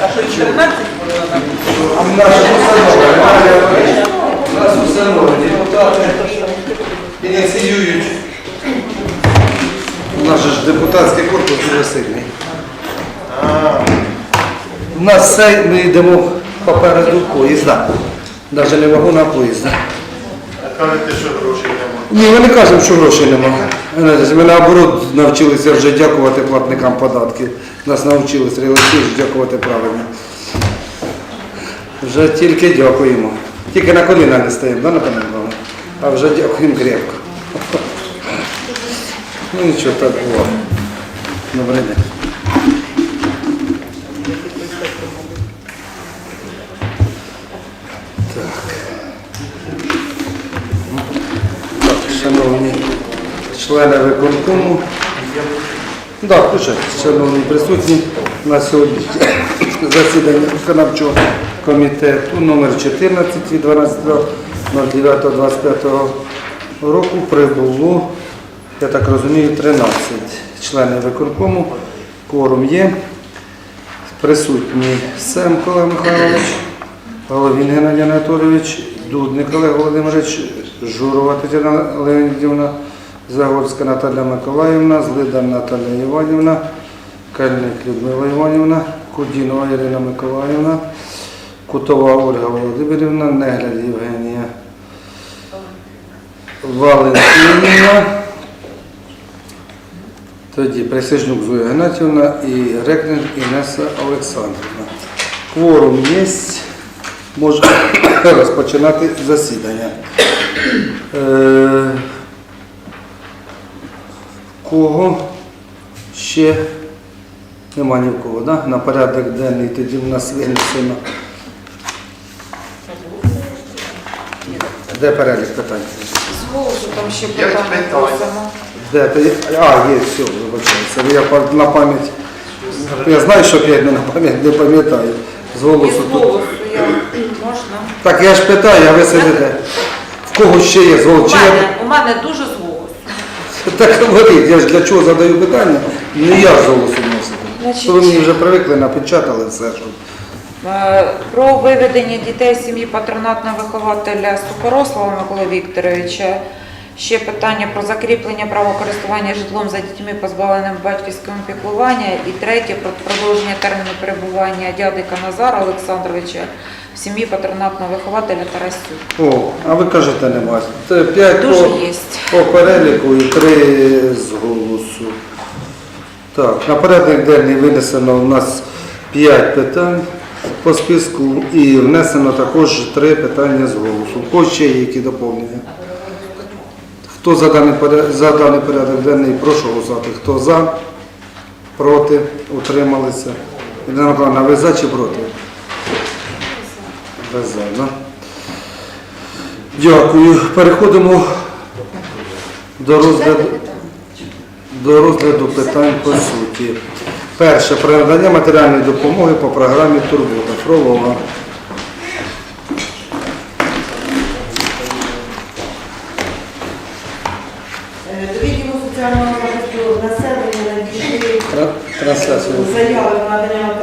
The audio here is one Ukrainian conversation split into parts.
А що, 14 було? А в нас установи, у депутати ініціюють. У нас же ж депутатський корпус дуже сильний. У нас все, ми йдемо попереду поїзда. Навіть не вагона поїзда. А кажете, що немає. Ні, ми не кажемо, що грошей немає. Ми наоборот навчилися вже дякувати платникам податків. Нас навчили Сергій дякувати правильно. Вже тільки дякуємо. Тільки на коліна не стаємо, да, напевно? А вже дякуємо крепко. Ну нічого, так було. Добрий день. Так, члени виконкому. Да, включайте, шановні присутні на сьогодні засідання виконавчого комітету номер 14 від 12.09.25 року прибуло, я так розумію, 13 членів виконкому. Кворум є. Присутні Семко Михайлович, Головін Геннадій Анатолійович, Дудник Олег Володимирович, Журова Тетяна Леонідівна, Загорська Наталя Миколаївна, Злидан Наталія Іванівна, Кальник Людмила Іванівна, Кудінова Ірина Миколаївна, Кутова Ольга Володимирівна, Негляд Євгенія Валентинівна, тоді Присяжнюк Зоя Геннадівна і Рекнер Інеса Олександрівна. Кворум є, можна розпочинати засідання. Кого ще нема ні в кого, да? на порядок денний тоді в нас винесено. Де перелік питань? З голосу там ще Як питання питання? просимо. Де ти? А, є, все, вибачаюся. Я пар- на пам'ять. Я знаю, що я не на пам'ять не пам'ятаю. З І голосу з тут. голосу я можна. Так я ж питаю, а ви сидите. В кого ще є з У голосу? Чи я- мене, у мене дуже з. Так говоріть, я ж для чого задаю питання? Не я ж голосу носити. Значить- То ви мені вже привикли, напечатали все, що. Е, Про виведення дітей з сім'ї патронатного вихователя Сухорослава Микола Вікторовича. Ще питання про закріплення права користування житлом за дітьми, позбавленими батьківського піклування. І третє про продовження терміну перебування дядика Назара Олександровича в сім'ї патронатного вихователя Тарасюк. О, а ви кажете, нема. П'ять Дуже по, є. по переліку і три з голосу. Так, на порядок денний винесено у нас п'ять питань по списку і внесено також три питання з голосу. Ще які доповнення? Хто за даний, за даний порядок денний, прошу голосувати. Хто за, проти, утрималися. Ірина Миколаївна, ви за чи проти? Ви за, да? Дякую. Переходимо до розгляду, до розгляду питань по суті. Перше. Про надання матеріальної допомоги по програмі Турбота. Фролова. Заяви на надання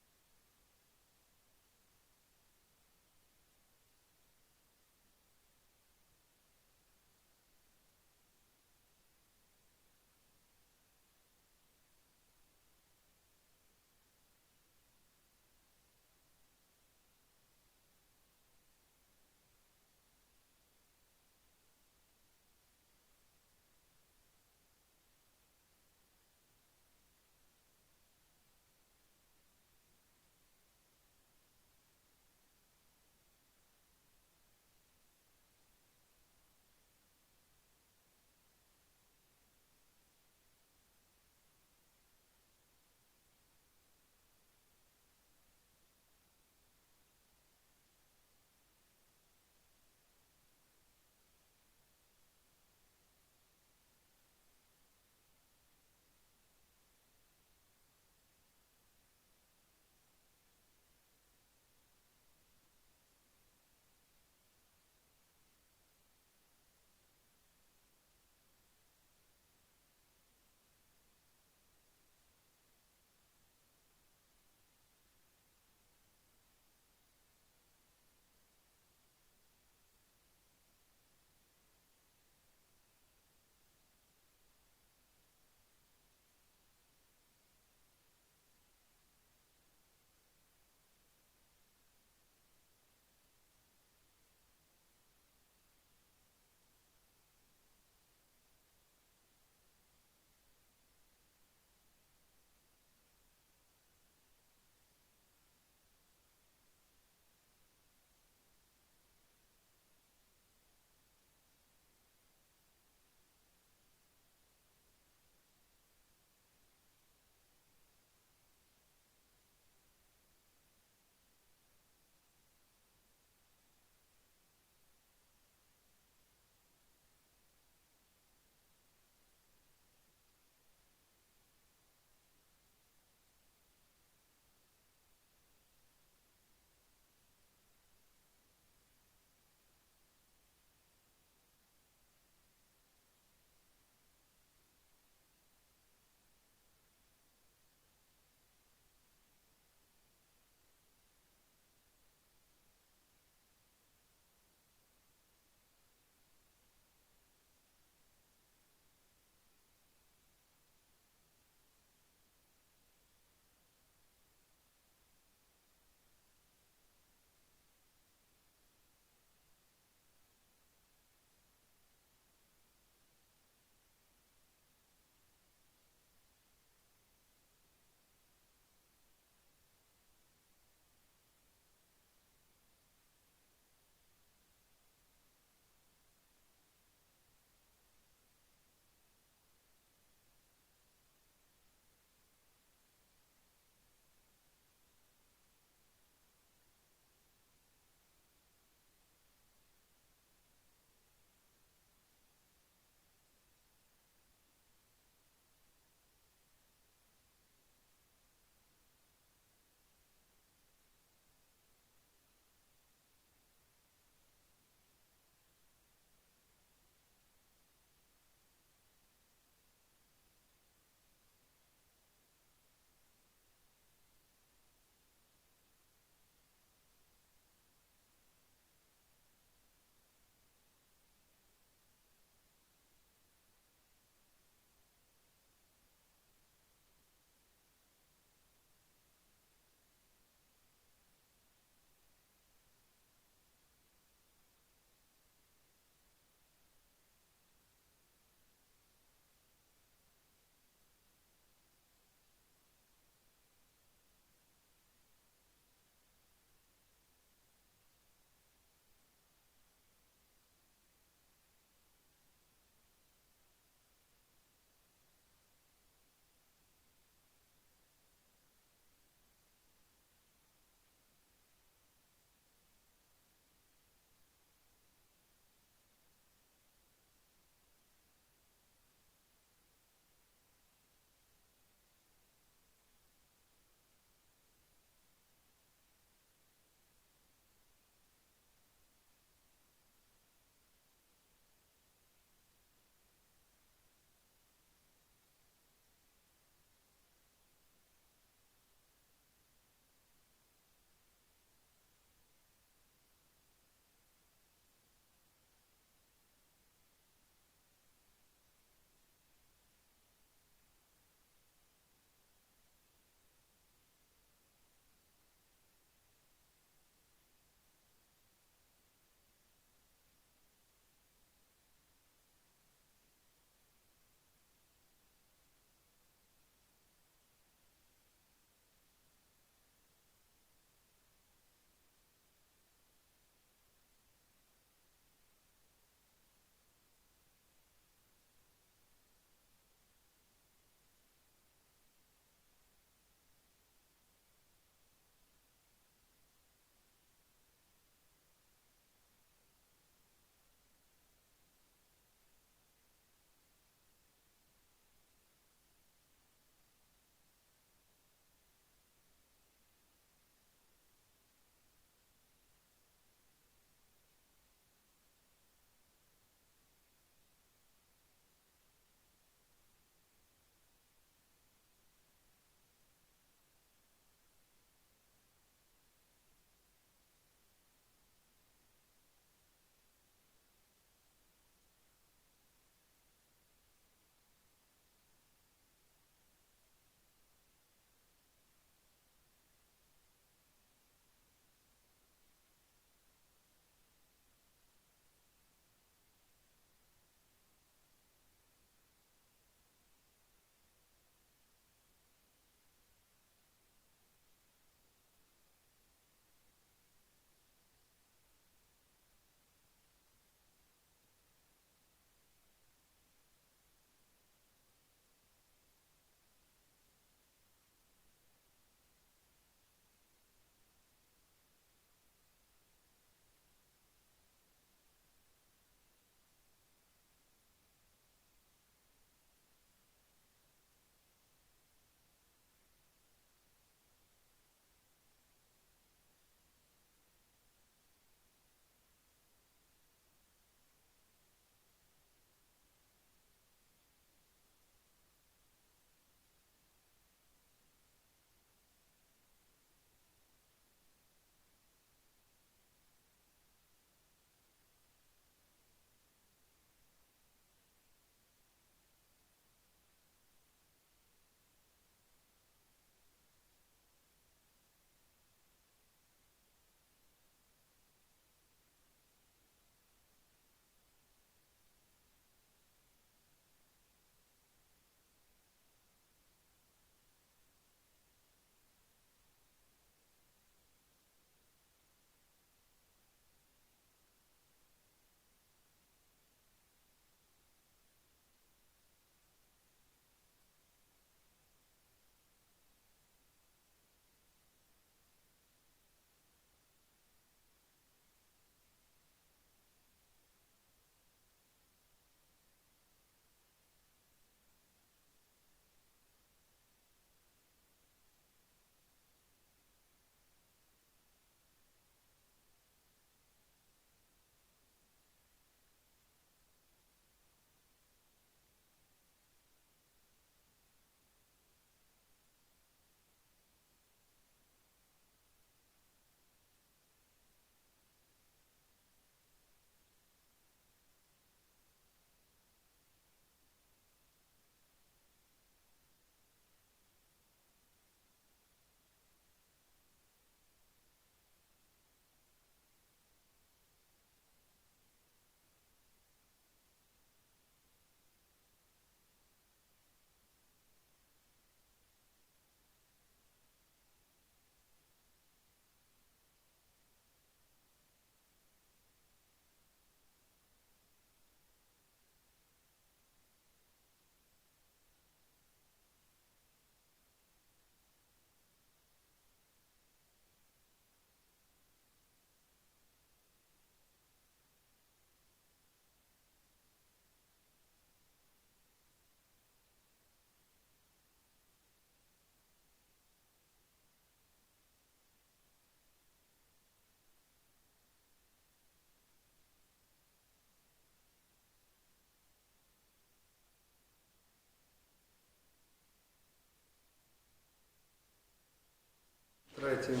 Третє.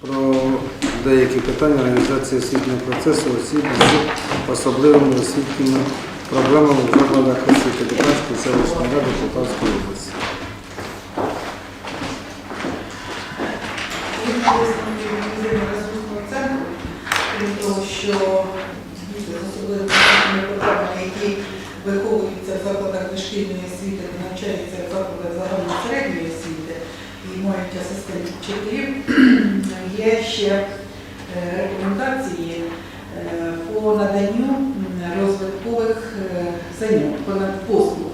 Про деякі питання організації освітнього процесу осіб з особливими освітніми проблемами в закладах освіти Диканської селищної ради Полтавської області. ресурсного центру, крім того, що діти з особливими освітніми потребами, які виховуються в закладах дошкільної освіти, та навчаються в закладах загальної середньої освіти і мають асистентів вчителів, є ще е, рекомендації е, по наданню розвиткових е, занять, послуг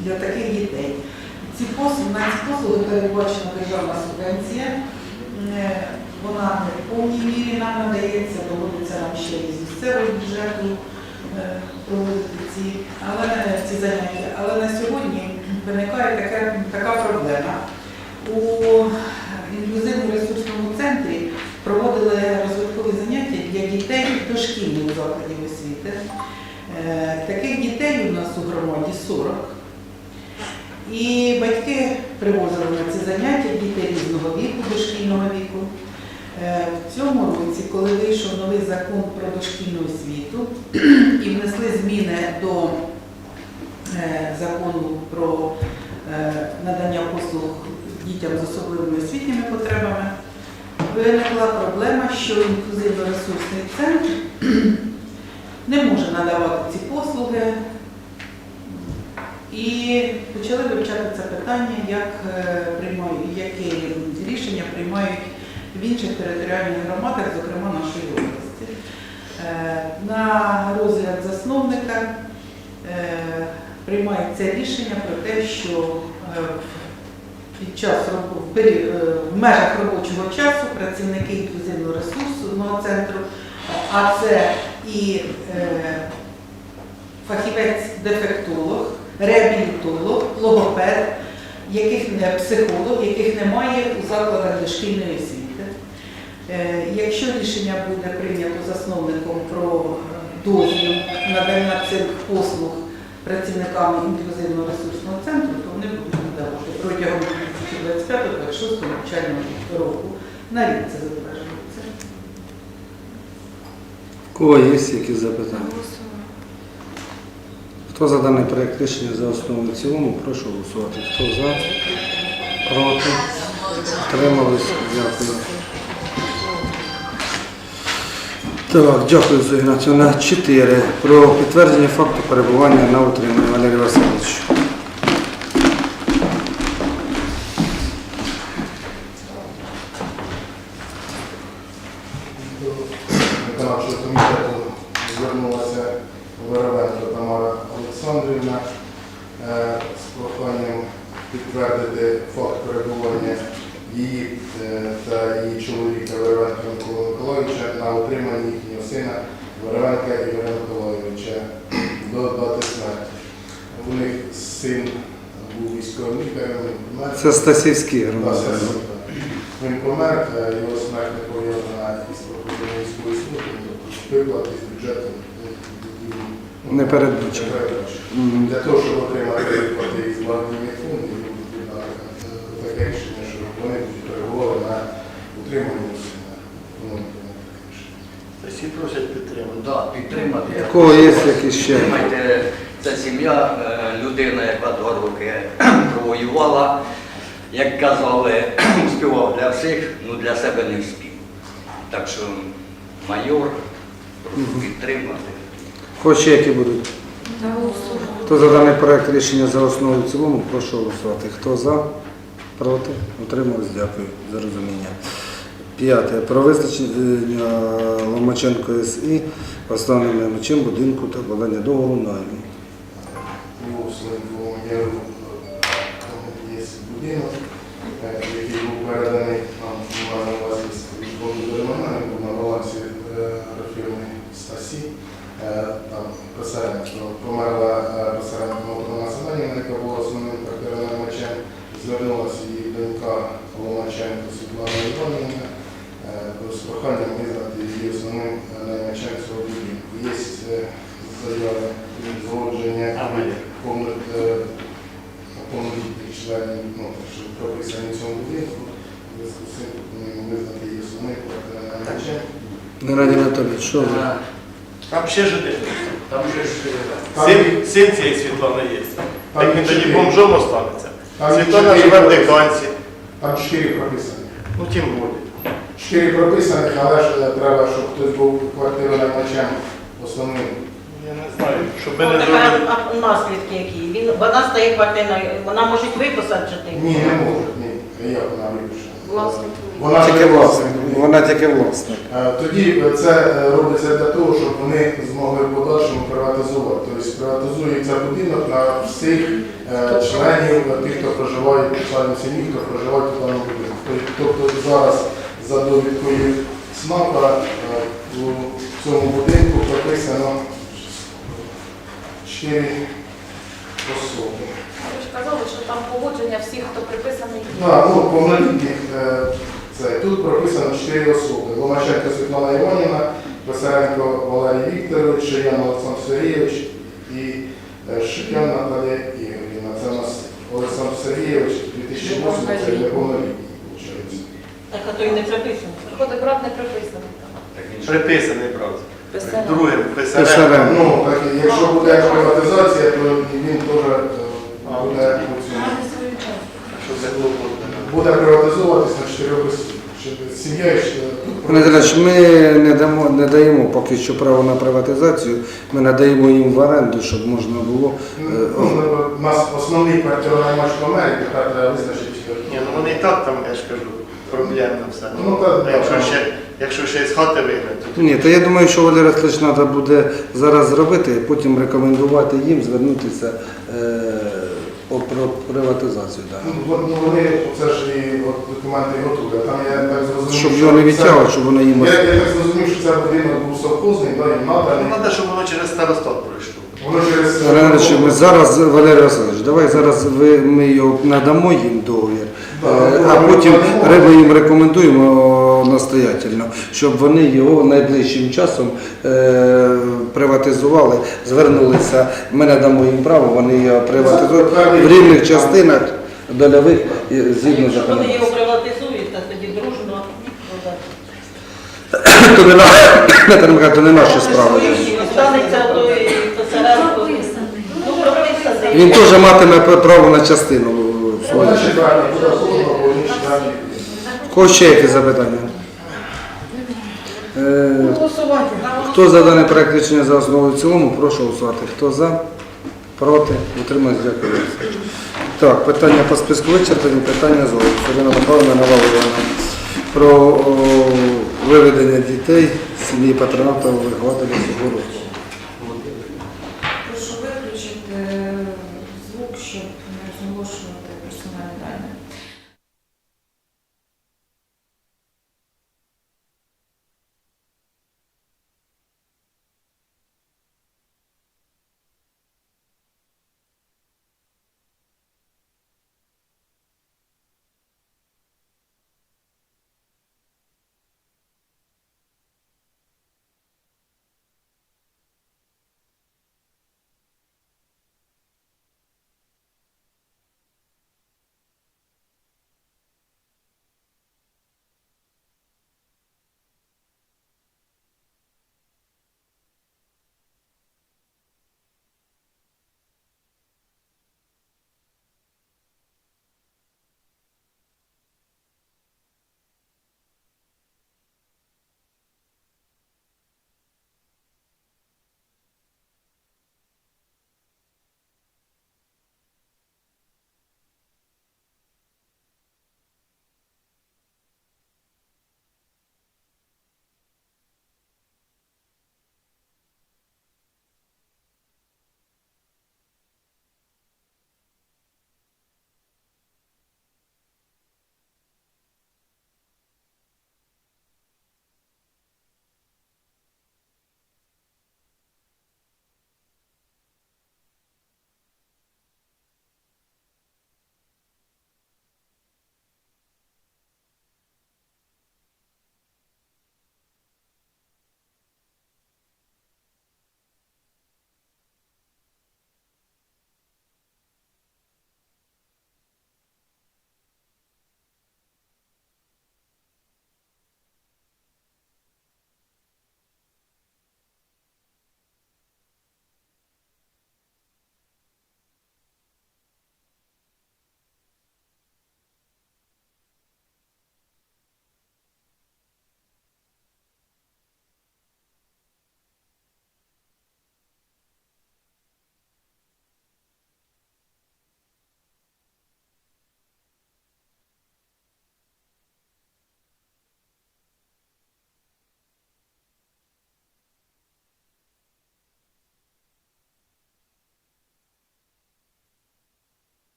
для таких дітей. Ці послуги, на ці послуги передбачена державна субвенція. Е, Вона не в повній мірі нам надається, доводиться нам ще із місцевого бюджету е, проводити ці, але, ці заняття. Але на сьогодні виникає така, така проблема. У інклюзивному ресурсному центрі проводили розвиткові заняття для дітей дошкільних закладів освіти. Е, Таких дітей у нас у громаді 40. І батьки привозили ці заняття дітей різного віку, дошкільного віку. Е, В цьому році, коли вийшов новий закон про дошкільну освіту і внесли зміни до е, закону про е, надання послуг дітям з особливими освітніми потребами, виникла проблема, що інклюзивно-ресурсний центр не може надавати ці послуги. І почали вивчати це питання, як е, приймають, які рішення приймають в інших територіальних громадах, зокрема нашої області. Е, На розгляд засновника е, приймається рішення про те, що під час в межах робочого часу працівники інклюзивно-ресурсного центру, а це і фахівець-дефектолог, реабілітолог, логопед, яких не психолог, яких немає у закладах дошкільної освіти. Е, Якщо рішення буде прийнято засновником про дозвіл надання цих послуг працівниками інклюзивного ресурсного центру, то вони будуть надавати протягом 2025-2026 навчального року. На рік це затверджується. У кого є якісь запитання? Хто за даний проєкт рішення за основу і цілому, прошу голосувати. Хто за? Проти? Утримались? Дякую. Так, дякую, за на 4. Про підтвердження факту перебування на утриманні Валерій Васильович. До виконавчого комітету звернулася Воровенко Тамара Олександрівна е, з проханням підтвердити факт перебування її е, та її чоловіка Воровенка Миколи Миколаївича на утриманні їхнього сина Воровенка Ігоря Миколаївича до дати смерті. У них син був військовим лікарем, він помер. Це Стасівський Да, громадян. Він помер, е, його смерть не пов'язана із проходженням військової служби, тобто виплати з бюджету ну, Не передбачено. Для того, щоб отримати виплати із благодійних фондів, потрібно е, таке рішення, що вони будуть перебували на. Ну, рішення. Всі просять підтримати. Да, підтримати. Кого є якісь ще? Знаєте, Ця сім'я, е, людина, яка два роки провоювала, як казали, співав для всіх, ну для себе не спів. Так що майор прошу підтримати. Кого ще які будуть? Хто за даний проект рішення за основу і в цілому, прошу голосувати. Хто за? Проти? Утримались? Дякую за розуміння. П'яте. Про визначення Ломаченко СІ основним наймачем будинку та вкладання договору найму. Був своєму є будинок, е, який був переданий нам маю на увазі з Дермана, він був на балансі е, фірми Стасі. Е, Там Писаренко померла е, Писаренко Семенівна, яка була основним квартирнаймачем. Звернулася її донька Ломаченко Світлана Іванівна з проханням визнати її основним наймачем цього будинку. Є заяви згодження повних членів, ну, що прописані в цьому будинку. зв'язку з цим пропонуємо визнати її основним квартирним Геннадій Анатолійович, що ви? Там ще жити. Там же ж е, Там- Син, син цієї Світлани є. Там Як він тоді чотири. бомжом останеться. Там Світлана чотири живе в прописані. Диканці. Там чотири прописані. Ну тим буде. Чотири прописаних, але ж е, треба, щоб хтось був квартиронаймачем основним. Не знаю, щоб ми Ну, не зробили. а наслідки які? Він, вона стає квартирною, вона може виписати жити. Ні, не може, ні. Як вона випише? Власник. Вона Тільки ж власник. Вона тільки власник. Е, Тоді це е, робиться для того, щоб вони змогли в подальшому приватизувати. Тобто приватизується будинок на всіх е, членів, е, тих, хто проживає, членів сім'ї, хто проживає в даному будинку. Тобто- Тобто зараз за довідкою СНАПа е, у цьому будинку прописано 4 особи. Ви ж казали, що там погодження всіх, хто приписаний. Так, ну, повнолітніх е, це. Тут прописано 4 особи. Ломаченко Світлана Іванівна, Писаренко Валерій Вікторович, Шиян Олександр Сергійович і е, Шикян Наталія Ігорівна. Це у нас Олександр Сергійович 2008, це неповнолітній, виходить. Так, а то й не приписано. Виходить, брат не приписаний. Приписаний, правда. Писаренко. Другим Ну, так, якщо буде приватизація, то він теж е, буде цьому. Щоб було. Буде на 4 осіб. Сім'я ще тут ми не дамо, не даємо поки що право на приватизацію, ми надаємо їм в оренду, щоб можна було. е, Ну, У нас основний квартирнаймач помер, і тепер треба визначити. Ні, ну вони і так там, я ж кажу, проблемно все. Ну, так, А якщо так. ще, якщо ще з хати вигнати, то Ні, то я думаю, що Валерій Васильович треба буде зараз зробити, потім рекомендувати їм звернутися е, по- про приватизацію. Да. Ну, ну, вони, це ж і от документи готові. Там я так зрозумів, Щоб що його не це- відтягувати, щоб воно їм. Я, я так зрозумів, що це будинок був совхозний, да, їм ну, треба, щоб воно через старостат пройшло. Воно. Валерій ми зараз, Валерій Васильович, давай зараз ви, ми його надамо їм договір, е, ну, а потім ми їм рекомендуємо настоятельно, щоб вони його найближчим часом е, приватизували, звернулися, ми надамо їм право, вони його приватизують в рівних частинах дольових і згідно Якщо вони його приватизують, то тоді дружно продати. То не на- Наталя Михайлівна, то не наші справи. Останеться. Ну, прописаний. Він теж матиме право на частину свою. Вона ще які запитання? Е, Хто за даний проект рішення за основу і в цілому, прошу голосувати. Хто за? Проти? Утримались? Дякую. Так, питання по списку вичерпані, питання з голосу. Михайловна Навала Про о, виведення дітей з сім'ї патронату вихователя Сугуру.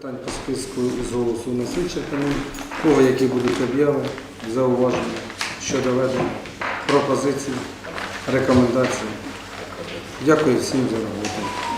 Питань по списку з голосу на вичерпані. Кого які будуть обяви, зауваження щодо ведення, пропозиції, рекомендації. Дякую всім за роботу.